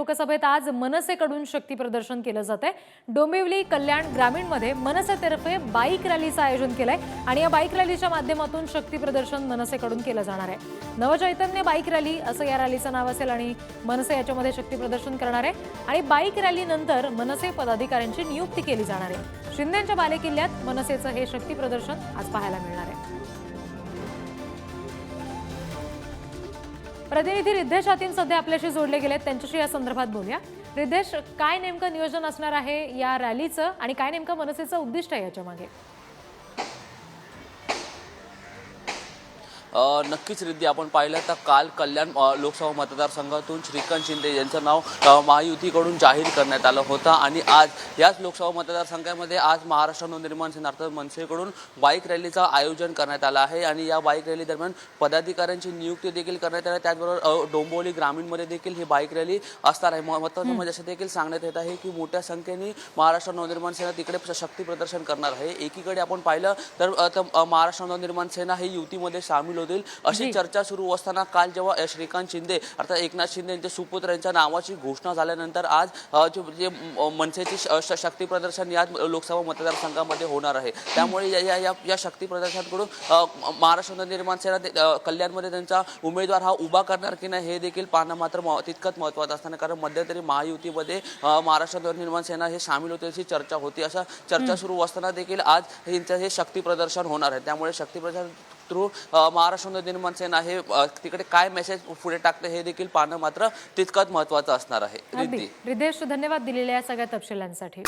लोकसभेत आज मनसेकडून शक्ती प्रदर्शन केलं जात आहे डोंबिवली कल्याण ग्रामीणमध्ये मनसेतर्फे बाईक रॅलीचं आयोजन केलंय आणि या बाईक रॅलीच्या माध्यमातून शक्ती प्रदर्शन मनसेकडून केलं जाणार आहे. नवचैतन्य बाईक रॅली असं या रॅलीचं नाव असेल आणि मनसे याच्यामध्ये शक्ती प्रदर्शन करणार आहे. आणि बाईक रॅलीनंतर मनसे पदाधिकाऱ्यांची नियुक्ती केली जाणार आहे. शिंदेच्या बालेकिल्ल्यात मनसेचं हे शक्ती प्रदर्शन आज पाहायला मिळणार आहे. प्रतिनिधी रिद्धेश आतीन सध्या आपल्याशी जोडले गेलेत. त्यांच्याशी या संदर्भात बोलूया. रिद्धेश काय नेमकं नियोजन असणार आहे या रॅलीचं आणि काय नेमकं मनसेचं उद्दिष्ट आहे याच्या मागे? नक्कीच रिद्धी आपण पाहिलं तर काल कल्याण लोकसभा मतदारसंघातून श्रीकांत शिंदे यांचं नाव महायुतीकडून जाहीर करण्यात आलं होतं. आणि आज याच लोकसभा मतदारसंघामध्ये आज महाराष्ट्र नवनिर्माण सेना अर्थात मनसेकडून बाईक रॅलीचं आयोजन करण्यात आलं आहे. आणि या बाईक रॅली दरम्यान पदाधिकाऱ्यांची नियुक्ती देखील करण्यात आली. त्याचबरोबर डोंबोली डोंबिवली ग्रामीणमध्ये देखील ही बाईक रॅली असणार आहे. महत्त्वाचं म्हणजे असं देखील सांगण्यात येत आहे की मोठ्या संख्येने महाराष्ट्र नवनिर्माण सेना तिकडे शक्ती प्रदर्शन करणार आहे. एकीकडे आपण पाहिलं तर महाराष्ट्र नवनिर्माण सेना ही युतीमध्ये सामील होतील. अशी चर्चा सुरू असताना काल जेव्हा श्रीकांत शिंदे अर्थात एकनाथ शिंदे यांच्या सुपुत्र यांच्या नावाची घोषणा झाल्यानंतर आज जे मनसेची शक्ती प्रदर्शन या लोकसभा मतदारसंघामध्ये होणार आहे. त्यामुळे या या या- या शक्ती प्रदर्शनाकडून महाराष्ट्र नवनिर्माण सेना कल्याणमध्ये त्यांचा उमेदवार हा उभा करणार की नाही हे देखील पाहणं मात्र तितकंच महत्त्वाचं असताना कारण मध्यंतरी महायुतीमध्ये महाराष्ट्र नवनिर्माण सेना हे सामील होते अशी चर्चा होती. अशा चर्चा सुरू असताना देखील आज यांचं हे शक्ती प्रदर्शन होणार आहे. त्यामुळे शक्ती प्रदर्शन थ्रू महाराष्ट्र नवनिर्माण सेना हे तिकडे काय मेसेज पुढे टाकते हे देखील पाहणं मात्र तितकंच महत्त्वाचं असणार आहे. रिद्धेश धन्यवाद दिलेल्या या सगळ्या तपशिलांसाठी.